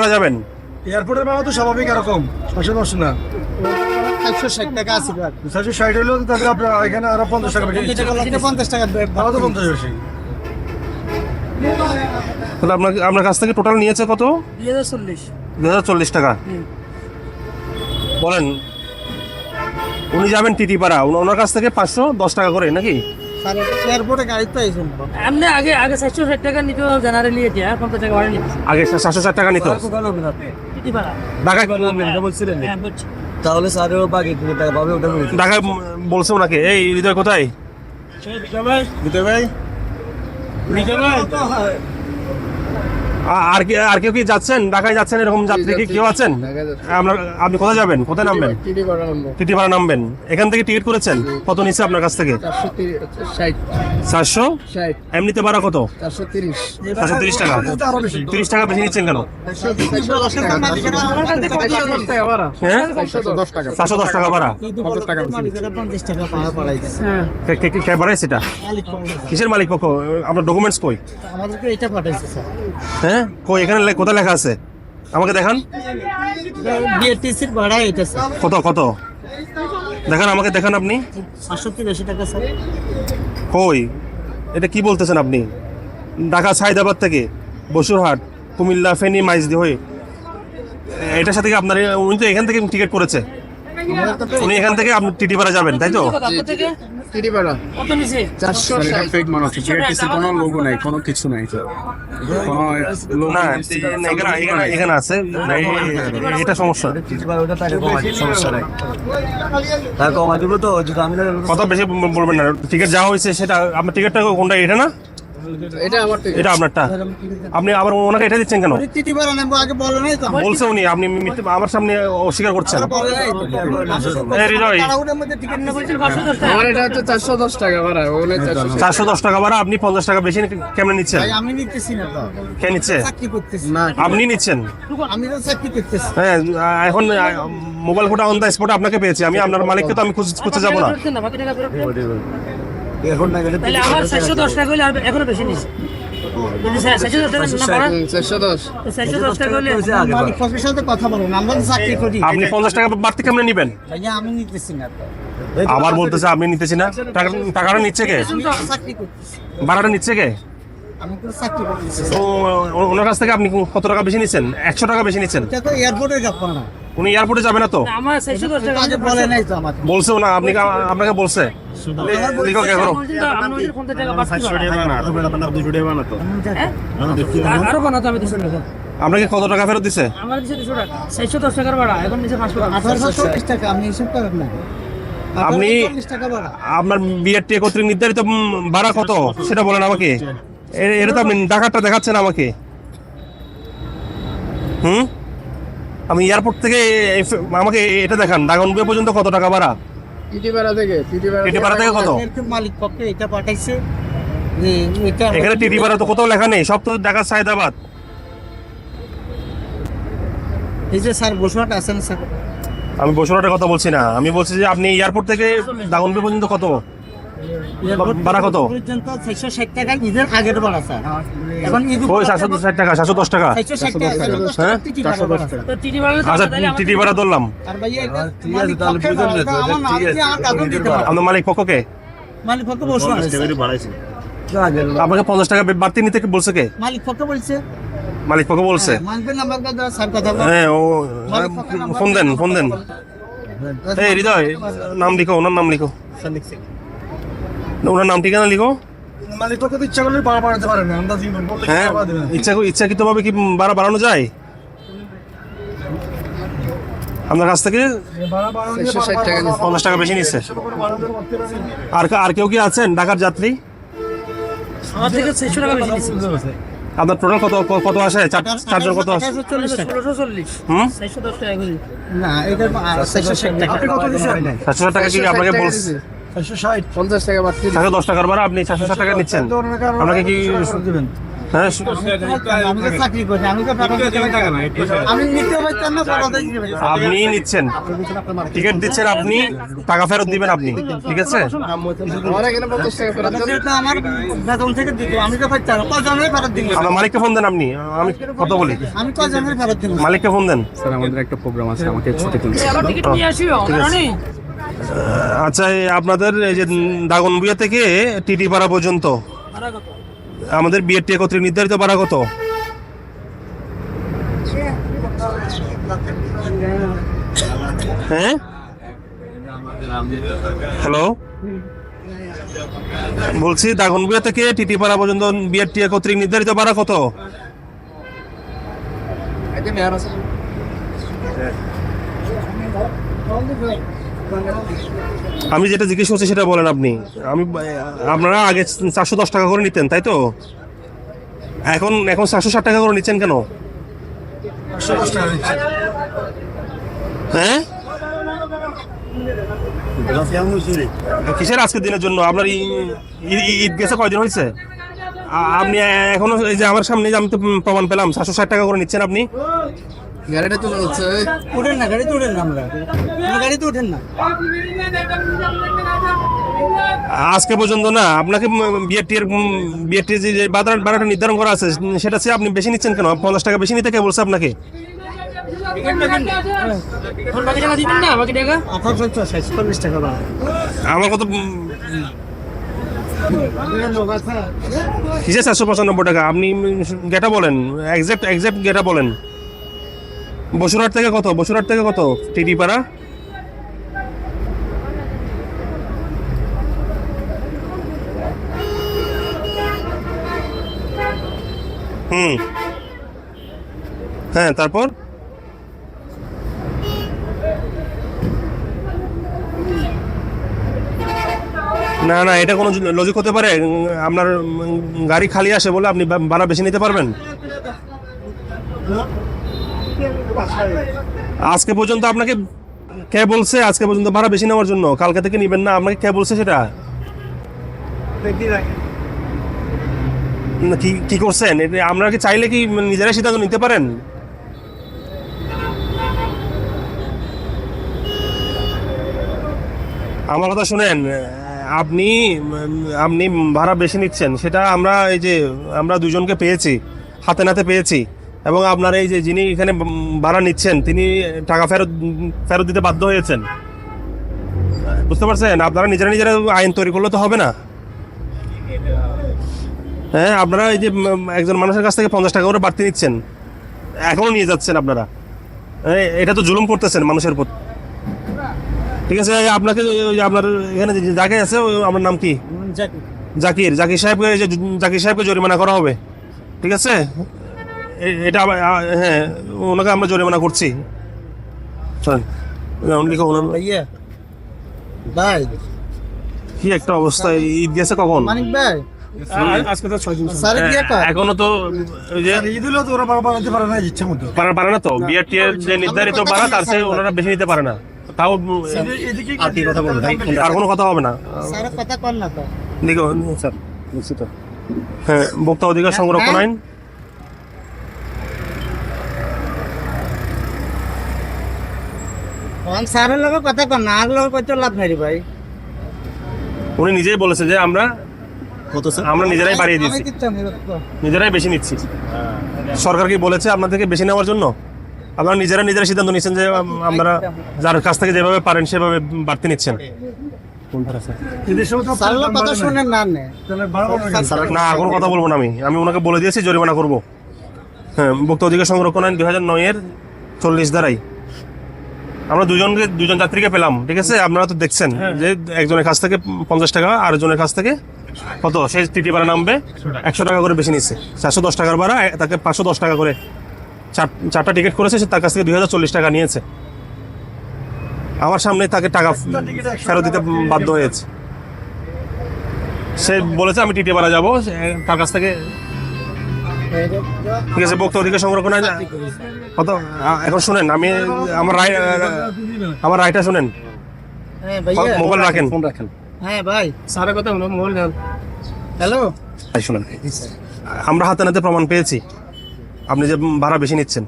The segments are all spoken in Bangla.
টিটিপাড়া যাবেন? এয়ারপোর্টের ভাড়া তো স্বাভাবিক এরকম ছশো দশ না। একশো ষাট টাকা আছে ছশো ষাট হলেও তাহলে আপনার এখানে আরও পঞ্চাশ টাকা বেশি। নিচ্ছে। এটা পঞ্চাশ টাকা ভাড়া তো পঞ্চাশ বেশি। তাহলে আপনার আপনার কাছ থেকে টোটাল নিয়েছে কত? চল্লিশ। দু হাজার চল্লিশ টাকা। বলেন উনি যাবেন টিটিপাড়া ওনার কাছ থেকে পাঁচশো দশ টাকা করে নাকি? এমনি আগে আগে চারশো ষাট টাকা নিত জেনারেলি এটা পঞ্চাশ টাকা ভাড়া নিত আগে চারশো ষাট টাকা নিত? ঢাকায় বলছিলেন তাহলে স্যারেও বাকি টাকা পাবে ওটা বলেছি। ঢাকায় বলছে ওনাকে এই হৃদয় কোথায়? দিতে ভাই। আ- আর কি আর কেউ কি যাচ্ছেন? ঢাকায় যাচ্ছেন এরকম যাত্রী কি কেউ আছেন? আপনার আপনি কোথায় যাবেন? কোথায় নামবেন? টিটি ভাড়া নামবেন। এখান থেকে টিকিট করেছেন? কত নিচ্ছে আপনার কাছ থেকে? চারশো এমনিতে ভাড়া কত? চারশো তিরিশ। টাকা। তিরিশ টাকা বেশি। নিচ্ছেন কেন? হ্যাঁ? দশ টাকা চারশো দশ টাকা ভাড়া। কে- কে- কে- কে বাড়াইছে এটা? কিসের মালিক পক্ষ? আপনার ডকুমেন্টস কই? আমাদেরকে এটা পাঠাইছে স্যার। হ্যাঁ কই এখানে কোথায় লেখা আছে? আমাকে দেখান। ভাড়া এটা স্যার। কত কত? দেখান আমাকে দেখান আপনি। টাকা স্যার। কই? এটা কি বলতেছেন আপনি? ঢাকা সাইদাবাদ থেকে বসুরহাট কুমিল্লা ফেনী মাইজদি হয়ে। এটার সাথে কি আপনার উনি তো এখান থেকে টিকিট করেছে? উনি এখান থেকে আপনি টিটিপাড়া যাবেন তাই তো? আপনার কত নিছে চারশো ফেক মনে হচ্ছে বিআরটিসির কোনো লোগো নাই কোনো কিছু নাই কোনো লোগো না এখানে এখানে এখানে আছে। এটা সমস্যা ওটা টাকা কমাই সমস্যা। নাই টাকা কমাই দেবো তো যদি আমি কত বেশি বলবেন না। টিকিট যা হয়েছে সেটা আপনার টিকিটটা কোনটা এটা না? এটা আপনারটা আপনি আবার ওনাকে এটা দিচ্ছেন কেন? টিটি ভাড়া নেব আগে বলে নাই তো। বলছে উনি আপনি আমার সামনে অস্বীকার করছেন। চারশো দশ টাকা ভাড়া চারশো চারশো দশ টাকা ভাড়া আপনি পঞ্চাশ টাকা বেশি কেমন নিচ্ছেন? ভাই আমি নিতেছি না কে নিচ্ছে? আপনি নিচ্ছেন? আমি তো চাকরি করতেছি। হ্যাঁ এখন মোবাইল ফোটা অন দ্য স্পট আপনাকে পেয়েছি আমি আপনার মালিককে তো আমি খুঁজ- খুঁজতে যাব না। এখন না গেলে তাহলে আমার চারশো দশ টাকা হলে এখনও বেশি আপনি পঞ্চাশ টাকা বাড়তি কেমন নিবেন? আমি নিতেছি না আবার বলতেছে আপনি নিতেছি না। টাকাটা নিচ্ছে কে? ভাড়াটা নিচ্ছে কে? আমি তো চাকরি করতেছি। ও ও- ওনার কাছ থেকে আপনি কত টাকা বেশি নিচ্ছেন? একশো টাকা বেশি নিচ্ছেন। এটা তো না। উনি এয়ারপোর্টে যাবে না তো? আমার চারশো দশ টাকা আগে বলে নাই তো আমাকে। বলছেও না আপনি আপনাকে বলছে। লিখো কে করো। হ্যাঁ? আর- আরও বানাতো আমি দুশো টাকা। আপনাকে কত টাকা ফেরত দিছে? আমার দিচ্ছে দুশো টাকা। চারশো দশ টাকার ভাড়া এখন নিচে পাঁচশো টাকা। আঠারোশো চল্লিশ টাকা আপনি হিসেব করেন না। আপনি- চল্লিশ আপনার বিয়ের টিয়ে কর্তৃক নির্ধারিত ভাড়া কত? সেটা বলেন আমাকে। এটা তো আপনি টাকাটা দেখাচ্ছেন আমাকে। হুম? আমি এয়ারপোর্ট থেকে আমাকে এটা দেখান দাগনবিয়া পর্যন্ত কত টাকা ভাড়া? টিটি ভাড়া থেকে টিটি ভাড়া টিটি ভাড়া থেকে কত? মালিক পক্ষে এটা পাঠাইছে এটা এখানে টিটি ভাড়া তো কোথাও লেখা নেই সব তো ঢাকা সায়দাবাদ। এই যে স্যার বসুয়াট আছেন স্যার? আমি বসুরহাটের কথা বলছি না আমি বলছি যে আপনি এয়ারপোর্ট থেকে দাগনবিয়া পর্যন্ত কত? ভাড়া কত? পর্যন্ত ছয়শো ষাট টাকা ঈদের আগের ভাড়া স্যার এখন ঈদ ওই সাতশো ষাট টাকা সাতশো দশ টাকা? ছয়শো ষাট টাকা। হ্যাঁ? টিটি ভাড়া ভাড়া, স্যার। তো টিটি ভাড়া আচ্ছা টিটি ভাড়া ধরলাম। আছে, মালিক। আপনার পক্ষকে পক্ষ। আপনাকে পঞ্চাশ টাকা বাড়তি নিতে বলছে কে? মালিক পক্ষ বলছে। মালিক পক্ষ বলছে। হ্যাঁ। হ্যাঁ ও নাম্বার ফোন দেন ফোন দেন। এই হৃদয় নাম লিখো ওনার নাম লিখো। ওনার নাম ঠিকানা লিখো। মালিক পক্ষ তো ইচ্ছা করলে ভাড়া বাড়াতে পারে না আমরা হ্যাঁ। ইচ্ছা ইচ্ছাকৃতভাবে কি ভাড়া বাড়ানো যায়? আপনার কাছ থেকে? পঞ্চাশ টাকা বেশি নিচ্ছে। আর কা- আর কেউ কি আছেন? ঢাকার যাত্রী? আপনার টোটাল কত কত আসে? চার- চারজন কত আসে? চারশো টাকা। কি আপনাকে বলছে? চারশো ষাট। পঞ্চাশ টাকা বাড়তি চারশো দশ টাকার ভাড়া আপনি চারশো ষাট টাকা নিচ্ছেন। আপনাকে কি হ্যাঁ? আপনি নিচ্ছেন। টিকিট দিচ্ছেন আপনি টাকা ফেরত দিবেন আপনি। ঠিক আছে? আমার মালিককে ফোন দেন আপনি। আমি কথা বলি। মালিককে ফোন দেন। স্যার আমাদের একটা প্রোগ্রাম আছে আমাকে ছুটি আচ্ছা আপনাদের এই যে দাগন দাগনবুয়া থেকে টিটি পাড়া পর্যন্ত? আমাদের বিয়ের কর্তৃক নির্ধারিত ভাড়া কত? হ্যাঁ? হ্যালো? বলছি দাগনবুয়া থেকে টিটি পাড়া পর্যন্ত বিয়ের টিয়া কর্তৃক নির্ধারিত ভাড়া কত? আমি যেটা জিজ্ঞেস করছি সেটা বলেন আপনি। আমি আপনারা আগে চারশো দশ টাকা করে নিতেন তাই তো? এখন এখন চারশো ষাট টাকা করে নিচ্ছেন কেন? হ্যাঁ? কিসের আজকের দিনের জন্য? আপনার ঈদ গেছে কয়দিন হয়েছে? আপনি এখনও এই যে আমার সামনে যে আমি তো প্রমাণ পেলাম সাতশো ষাট টাকা করে নিচ্ছেন আপনি? গাড়িটা তো হচ্ছে উঠেন না গাড়িতে উঠেন না আমরা। গাড়িতে উঠেন না। আজকে পর্যন্ত না আপনাকে বিয়ের টিয়ের যে বাজার ভাড়াটা নির্ধারণ করা আছে সেটা চেয়ে আপনি বেশি নিচ্ছেন কেন? পঞ্চাশ টাকা বেশি নিতে কে বলছে আপনাকে? আমার কত কিসে চারশো পঁচানব্বই টাকা? আপনি গেটা বলেন একজ্যাক্ট একজ্যাক্ট গেটা বলেন। বসুরহাট থেকে কত? বসুরহাট থেকে কত? টিটি পাড়া হুম। হ্যাঁ তারপর? না না, এটা কোনো লজিক হতে পারে। আপনার গাড়ি খালি আসে বলে আপনি ভাড়া বেশি নিতে পারবেন? আজকে পর্যন্ত আপনাকে কে বলছে? আজকে পর্যন্ত ভাড়া বেশি নেওয়ার জন্য। কালকে থেকে নিবেন না। আপনাকে কে বলছে সেটা? কি কি করছেন? আপনারা কি চাইলে কি নিজেরাই সিদ্ধান্ত নিতে পারেন? আমার কথা শুনেন, আপনি আপনি ভাড়া বেশি নিচ্ছেন। সেটা আমরা এই যে, আমরা দুজনকে পেয়েছি, হাতে নাতে পেয়েছি। এবং আপনার এই যে যিনি এখানে ভাড়া নিচ্ছেন তিনি টাকা ফেরত ফেরত দিতে বাধ্য হয়েছেন। বুঝতে পারছেন? আপনারা নিজেরা নিজেরা আইন তৈরি করলে তো হবে না। হ্যাঁ আপনারা এই যে একজন মানুষের কাছ থেকে পঞ্চাশ টাকা করে বাড়তি নিচ্ছেন। এখনও নিয়ে যাচ্ছেন আপনারা। এটা তো জুলুম করতেছেন মানুষের উপর। ঠিক আছে আপনাকে ওই আপনার এখানে যাকে আছে আমার নাম কি? জাকির। জাকির সাহেবকে জাকির সাহেবকে জরিমানা করা হবে। ঠিক আছে? এটা আবার- হ্যাঁ ওনাকে আমরা জরিমানা করছি। চলেন লিখো ওনার ভাই। কি একটা অবস্থা ঈদ গেছে কখন? মানিক ভাই। আজকে তো ছয় দিন স্যার কি একটা এখনও তো যে ঈদ হলেও তো ওরা পারে না ইচ্ছা মতো। পারে পারে না তো? বিয়ের টিয়ের যে নির্ধারিত তার চেয়ে ওনারা বেশি নিতে পারে না। তাও কথা আর কোনো কথা হবে না। স্যার কথা কর না তো। দেখো স্যার। বুঝছি হ্যাঁ ভোক্তা অধিকার সংরক্ষণ আইন। আমি স্যারের লগে কথা কর না আর কইতে লাভ নাই ভাই। উনি নিজেই বলেছে যে আমরা কত স্যার? আমরা নিজেরাই বাড়িয়ে রক্ত। নিজেরাই বেশি নিচ্ছি। সরকার কি বলেছে আপনাদেরকে বেশি নেওয়ার জন্য? আপনারা নিজেরা নিজেরা সিদ্ধান্ত নিচ্ছেন যে আম, আপনারা যার কাছ থেকে যেভাবে পারেন সেভাবে বাড়তি নিচ্ছেন। না নে। তাহলে বাড়াবো না না কোনো কথা বলব না আমি। আমি ওনাকে বলে দিয়েছি জরিমানা করব। হ্যাঁ ভোক্তা অধিকার সংরক্ষণ আইন দুই হাজার নয়ের চল্লিশ দ্বারাই আমরা দুজনকে দুজন যাত্রীকে পেলাম ঠিক আছে? আপনারা তো দেখছেন যে একজনের কাছ থেকে পঞ্চাশ টাকা আর একজনের কাছ থেকে কত? সেই টিটি ভাড়া নামবে একশো টাকা। করে বেশি নিচ্ছে। চারশো দশ টাকার ভাড়া তাকে পাঁচশো দশ টাকা করে চার চারটা টিকিট করেছে সে তার কাছ থেকে দুই হাজার চল্লিশ টাকা নিয়েছে। আমার সামনে তাকে টাকা ফেরত দিতে বাধ্য হয়েছে। সে বলেছে আমি টিটি ভাড়া যাব। সে- তার কাছ থেকে ঠিক আছে বক্তা অধিকার সংরক্ষণ আইন কত? এখন শুনেন আমি আমার রায় আমার রায়টা শুনেন। হ্যাঁ মোবাইল রাখেন। ফোন রাখেন। হ্যাঁ ভাই স্যারের কথা হলো মোবাইল হ্যালো? তাই শুনেন। আমরা হাতে নাতে প্রমাণ পেয়েছি। আপনি যে ভাড়া বেশি নিচ্ছেন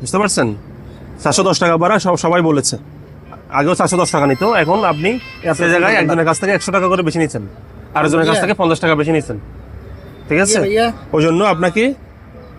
বুঝতে পারছেন? চারশো দশ টাকা ভাড়া সব সবাই বলেছে। আগেও চারশো দশ টাকা নিত এখন আপনি আপনার জায়গায় একজনের কাছ থেকে একশো টাকা করে বেশি নিচ্ছেন। আরেকজনের কাছ থেকে পঞ্চাশ টাকা বেশি নিচ্ছেন। ঠিক আছে? ওই জন্য আপনাকে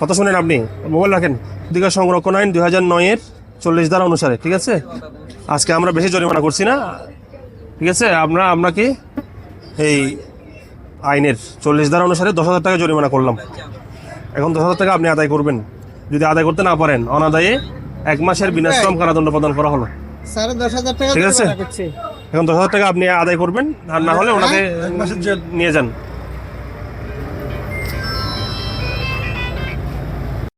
কথা শুনেন আপনি। মোবাইল রাখেন। দীঘা সংরক্ষণ আইন দুই হাজার নয়ের চল্লিশ ধারা অনুসারে ঠিক আছে? আজকে আমরা বেশি জরিমানা করছি না। ঠিক আছে? আমরা আপনাকে এই আইনের চল্লিশ ধারা অনুসারে দশ হাজার টাকা জরিমানা করলাম। এখন দশ হাজার টাকা আপনি আদায় করবেন। যদি আদায় করতে না পারেন অনাদায়ে এক মাসের বিনাশ্রম কারাদণ্ড প্রদান করা হলো। ঠিক আছে? এখন দশ হাজার টাকা আপনি আদায় করবেন। আর না হলে ওনাকে নিয়ে যান।